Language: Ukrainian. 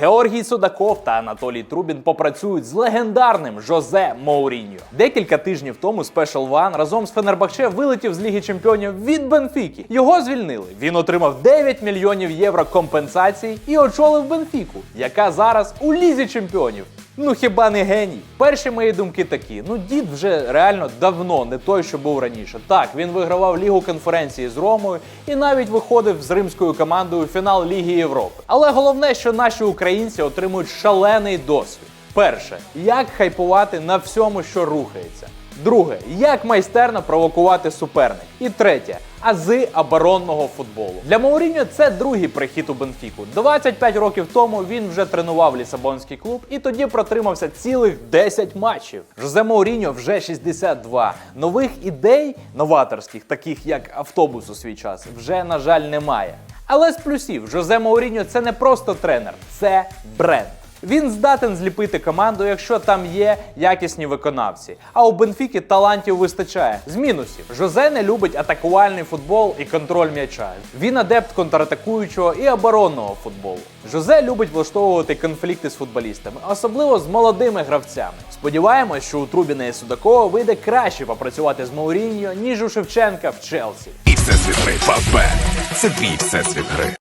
Георгій Судаков та Анатолій Трубін попрацюють з легендарним Жозе Моуріньо. Декілька тижнів тому Special One разом з Фенербахче вилетів з Ліги Чемпіонів від Бенфіки. Його звільнили. Він отримав 9 мільйонів євро компенсацій і очолив Бенфіку, яка зараз у Лізі Чемпіонів. Ну хіба не геній? Перші мої думки такі: ну дід вже реально давно не той, що був раніше. Так, він вигравав лігу конференції з Ромою і навіть виходив з римською командою у фінал Ліги Європи. Але головне, що наші українці отримують шалений досвід. Перше, як хайпувати на всьому, що рухається. Друге, як майстерно провокувати суперник. І третє ази оборонного футболу. Для Мауріньо це другий прихід у Бенфіку. 25 років тому він вже тренував лісабонський клуб і тоді протримався цілих 10 матчів. Жозе Мауріньо вже 62. Нових ідей новаторських, таких як автобус у свій час, вже на жаль немає. Але з плюсів Жозе Мауріньо це не просто тренер, це бренд. Він здатен зліпити команду, якщо там є якісні виконавці. А у Бенфіки талантів вистачає. З мінусів Жозе не любить атакувальний футбол і контроль м'яча. Він адепт контратакуючого і оборонного футболу. Жозе любить влаштовувати конфлікти з футболістами, особливо з молодими гравцями. Сподіваємось, що у Трубіна і Судакова вийде краще попрацювати з Мауріньо, ніж у Шевченка в Челсі. І всесвіт гри Фавбет. Це твій всесвіт гри.